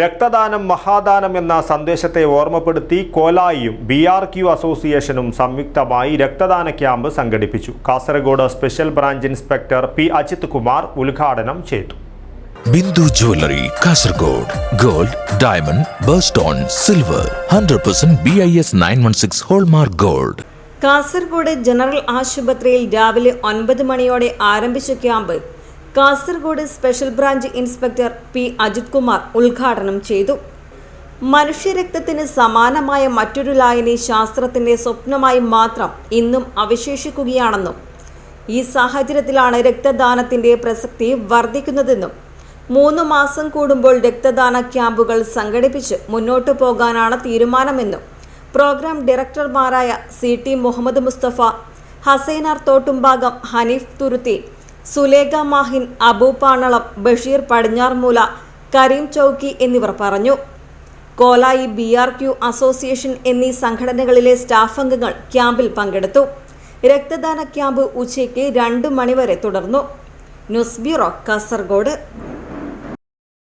രക്തദാനം മഹാദാനം എന്ന സന്ദേശത്തെ ഓർമ്മപ്പെടുത്തി കോലായിയും ബി ആർ ക്യു അസോസിയേഷനും സംയുക്തമായി രക്തദാന ക്യാമ്പ് സംഘടിപ്പിച്ചു. Kasaragod special branch inspector P Ajith Kumar ഉദ്ഘാടനം ചെയ്തു. Bindu jewellery Kasaragod. Gold diamond birthstone silver. Hundred percent B I S nine one six hallmark gold. Kasaragod general ആശുപത്രിയിൽ രാവിലെ ഒൻപത് മണിയോടെ ആരംഭിച്ച camp Kasaragod special branch inspector P Ajith Kumar ഉദ്ഘാടനം ചെയ്തു. മനുഷ്യരക്തത്തിന് സമാനമായ മറ്റൊരു ലായനി ശാസ്ത്രത്തിന്റെ സ്വപ്നമായി മാത്രം ഇന്നും അവശേഷിക്കുകയാണെന്നും ഈ സാഹചര്യത്തിലാണ് രക്തദാനത്തിന്റെ പ്രസക്തി വർദ്ധിക്കുന്നതെന്നും മൂന്ന് മാസം കൂടുമ്പോൾ രക്തദാന ക്യാമ്പുകൾ സംഘടിപ്പിച്ച് മുന്നോട്ടു പോകാനാണ് തീരുമാനമെന്നും പ്രോഗ്രാം ഡയറക്ടർമാരായ സി ടി മുഹമ്മദ് മുസ്തഫ ഹസൈനാർ തോട്ടുംഭാഗം ഹനീഫ് തുരുത്തി സുലേഖ മാഹിൻ അബു പാണളം ബഷീർ പടിഞ്ഞാർമൂല കരീം ചൌക്കി എന്നിവർ പറഞ്ഞു. Kolayi B R Q association എന്നീ സംഘടനകളിലെ സ്റ്റാഫ് അംഗങ്ങൾ ക്യാമ്പിൽ പങ്കെടുത്തു. രക്തദാന ക്യാമ്പ് ഉച്ചയ്ക്ക് രണ്ട് മണിവരെ തുടർന്നു. News bureau Kasaragod.